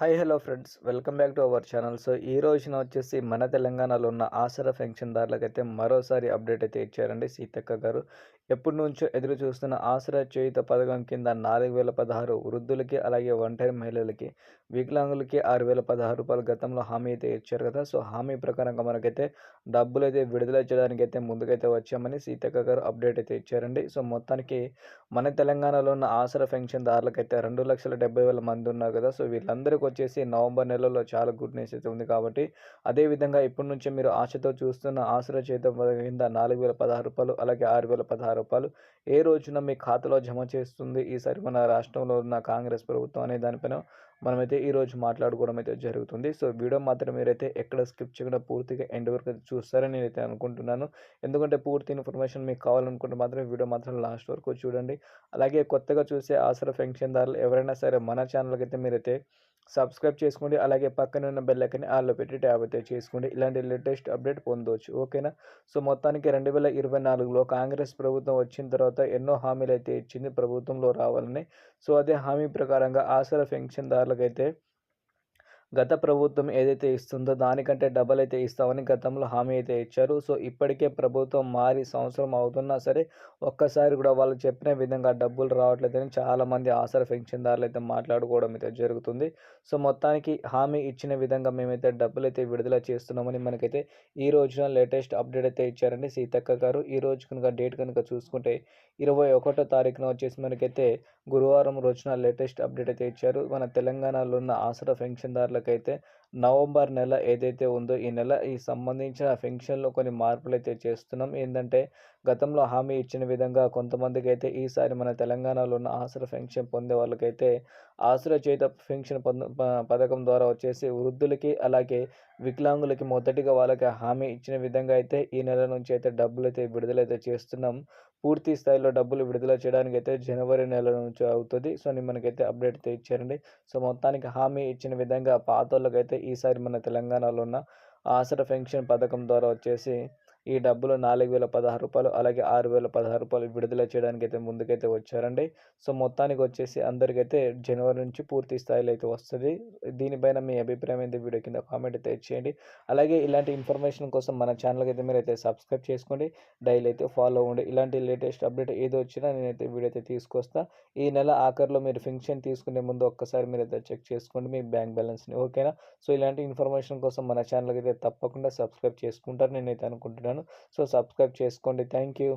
Hi hello friends welcome back to our channel so ఈ రోజున వచ్చేసి మన తెలంగాణలో ఉన్న ఆసరా పెన్షన్దారులకైతే మరోసారి అప్డేట్ అయితే ఇచ్చారండి సీతక్క గారు. ఎప్పటి నుంచో ఎదురు చూస్తున్న ఆసరా చేయుత పథకం కింద నాలుగు వేల పదహారు వృద్ధులకి అలాగే ఒంటరి మహిళలకి వికలాంగులకి ఆరు వేల పదహారు రూపాయలు గతంలో హామీ అయితే ఇచ్చారు కదా. సో హామీ ప్రకారంగా మనకైతే డబ్బులు అయితే విడుదల చేయడానికి అయితే ముందుకైతే వచ్చామని సీతక్క గారు అప్డేట్ అయితే ఇచ్చారండి. సో మొత్తానికి మన తెలంగాణలో ఉన్న ఆసరా పెన్షన్దారులకైతే రెండు లక్షల డెబ్బై వేల మంది ఉన్నారు కదా. సో వీళ్ళందరికీ వచ్చేసి నవంబర్ నెలలో చాలా గుడ్ న్యూస్ అయితే ఉంది కాబట్టి అదేవిధంగా ఇప్పటి నుంచి మీరు ఆశతో చూస్తున్న ఆసుర చేత కింద నాలుగు వేల పదహారు రూపాయలు అలాగే ఆరు వేల పదహారు రూపాయలు ఏ రోజున మీ ఖాతాలో జమ చేస్తుంది? ఈసారి మన రాష్ట్రంలో ఉన్న కాంగ్రెస్ ప్రభుత్వం అనే దానిపైన మనమైతే ఈరోజు మాట్లాడుకోవడం అయితే జరుగుతుంది. సో వీడియో మాత్రం మీరైతే ఎక్కడ స్కిప్ చేయకుండా పూర్తిగా ఎండ్ వరకు అయితే చూస్తారని నేనైతే అనుకుంటున్నాను. ఎందుకంటే పూర్తి ఇన్ఫర్మేషన్ మీకు కావాలనుకుంటే మాత్రం వీడియో మాత్రం లాస్ట్ వరకు చూడండి. అలాగే కొత్తగా చూసే ఆసరా పెన్షన్దారులు ఎవరైనా సరే మన ఛానల్కి అయితే మీరైతే సబ్స్క్రైబ్ చేసుకోండి. అలాగే పక్కన ఉన్న బెల్లకని ఆల్లో పెట్టి ట్యాబ్ అయితే చేసుకోండి. ఇలాంటి లేటెస్ట్ అప్డేట్ పొందవచ్చు ఓకేనా సో మొత్తానికి రెండు వేల ఇరవై నాలుగులో కాంగ్రెస్ ప్రభుత్వం వచ్చిన తర్వాత ఎన్నో హామీలు అయితే ఇచ్చింది ప్రభుత్వంలో రావాలని. సో అదే హామీ ప్రకారంగా ఆసరా పెన్షన్దారులకైతే గత ప్రభుత్వం ఏదైతే ఇస్తుందో దానికంటే డబల్ అయితే ఇస్తామని గతంలో హామీ అయితే ఇచ్చారు. సో ఇప్పటికే ప్రభుత్వం మారి సంవత్సరం అవుతున్నా సరే ఒక్కసారి కూడా వాళ్ళు చెప్పిన విధంగా డబ్బులు రావట్లేదని చాలామంది ఆసర పెన్షన్దారులు అయితే మాట్లాడుకోవడం అయితే జరుగుతుంది. సో మొత్తానికి హామీ ఇచ్చిన విధంగా మేమైతే డబ్బులు అయితే విడుదల చేస్తున్నామని మనకైతే ఈ రోజున లేటెస్ట్ అప్డేట్ అయితే ఇచ్చారండి సీతక్క గారు. ఈ రోజు కనుక డేట్ కనుక చూసుకుంటే ఇరవై ఒకటో తారీఖున వచ్చేసి మనకైతే గురువారం రోజున లేటెస్ట్ అప్డేట్ అయితే ఇచ్చారు. మన తెలంగాణలో ఉన్న ఆసరా వాళ్ళకైతే నవంబర్ నెల ఏదైతే ఉందో ఈ నెల ఈ సంబంధించిన పెన్షన్లో కొన్ని మార్పులు అయితే చేస్తున్నాం. ఏంటంటే గతంలో హామీ ఇచ్చిన విధంగా కొంతమందికి అయితే ఈసారి మన తెలంగాణలో ఉన్న ఆసరా పెన్షన్ పొందే వాళ్ళకైతే ఆసరా చేత పెన్షన్ పొంద పథకం ద్వారా వచ్చేసి వృద్ధులకి అలాగే వికలాంగులకి మొదటిగా వాళ్ళకి హామీ ఇచ్చిన విధంగా అయితే ఈ నెల నుంచి అయితే డబ్బులు అయితే విడుదలైతే చేస్తున్నాం. పూర్తి స్థాయిలో డబ్బులు విడుదల చేయడానికి అయితే జనవరి నెల నుంచి అవుతుంది. సో మనకైతే అప్డేట్ అయితే ఇచ్చారండి సో మొత్తానికి హామీ ఇచ్చిన విధంగా పాత వాళ్ళకైతే ఈసారి మన తెలంగాణలో ఉన్న ఆసరా పెన్షన్ పథకం ద్వారా వచ్చేసి ఈ డబ్బులు నాలుగు వేల పదహారు రూపాయలు అలాగే ఆరు వేల పదహారు రూపాయలు విడుదల చేయడానికి అయితే ముందుకైతే వచ్చారండి. సో మొత్తానికి వచ్చేసి అందరికైతే జనవరి నుంచి పూర్తి స్థాయిలో అయితే వస్తుంది. దీనిపైన మీ అభిప్రాయం అయితే వీడియో కింద కామెంట్ అయితే ఇచ్చేయండి అలాగే ఇలాంటి ఇన్ఫర్మేషన్ కోసం మన ఛానల్కి అయితే మీరు అయితే సబ్స్క్రైబ్ చేసుకోండి. డైలీ అయితే ఫాలో అవ్వండి. ఇలాంటి లేటెస్ట్ అప్డేట్ ఏదో వచ్చినా నేనైతే వీడియో అయితే తీసుకొస్తా. ఈ నెల ఆఖరిలో మీరు ఫంక్షన్ తీసుకునే ముందు ఒక్కసారి మీరు అయితే చెక్ చేసుకోండి మీ బ్యాంక్ బ్యాలెన్స్ని ఓకేనా? సో ఇలాంటి ఇన్ఫర్మేషన్ కోసం మన ఛానల్కి అయితే తప్పకుండా సబ్స్క్రైబ్ చేసుకుంటారు. నేనైతే అనుకుంటున్నాను. అనుకుంటున్నాను సో సబ్స్క్రైబ్ చేసుకోండి. Thank you